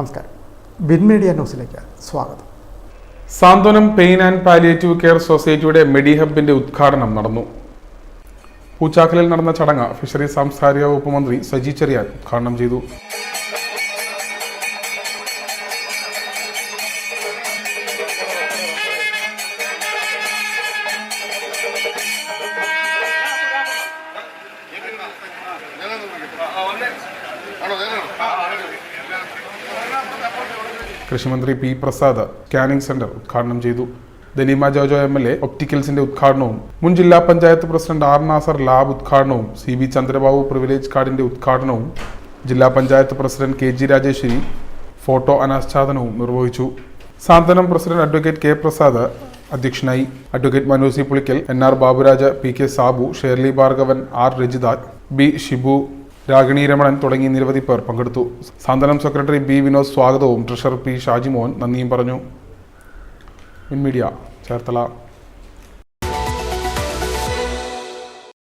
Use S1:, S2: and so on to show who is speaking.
S1: നമസ്കാരം. Bin media ന്യൂസിലേക്ക് സ്വാഗതം.
S2: Santhwanam pain and palliative care സൊസൈറ്റിയുടെ മെഡിഹബിന്റെ ഉദ്ഘാടനം നടന്നു. പൂച്ചാക്കലിൽ നടന്ന ചടങ്ങ് ഫിഷറീസ് സാംസ്കാരിക വകുപ്പ് മന്ത്രി സജി ചെറിയാൻ ഉദ്ഘാടനം ചെയ്തു. കൃഷിമന്ത്രി പി പ്രസാദ് സ്കാനിംഗ് സെന്റർ ഉദ്ഘാടനം ചെയ്തു. Daleema Jojo M L A ഒപ്റ്റിക്കൽസിന്റെ ഉദ്ഘാടനവും മുൻ ജില്ലാ panchayat president R Nasar lab ഉദ്ഘാടനവും സി ബി ചന്ദ്രബാബു പ്രിവിലേജ് കാർഡിന്റെ ഉദ്ഘാടനവും ജില്ലാ panchayat president K G Rajeshwari photo അനാച്ഛാദനവും നിർവഹിച്ചു. Santhwanam president advocate K Prasad അധ്യക്ഷനായി. Advocate Manosi Pulikkal N R Baburaja P K Sabu Shirley Bhargavan R Rajitha B Shibu Ragini Ramanan തുടങ്ങി നിരവധി പേർ പങ്കെടുത്തു. സാന്ത്വനം secretary B Vinod സ്വാഗതവും ട്രഷറർ പി ഷാജിമോഹൻ നന്ദിയും പറഞ്ഞു. Media Cherthala.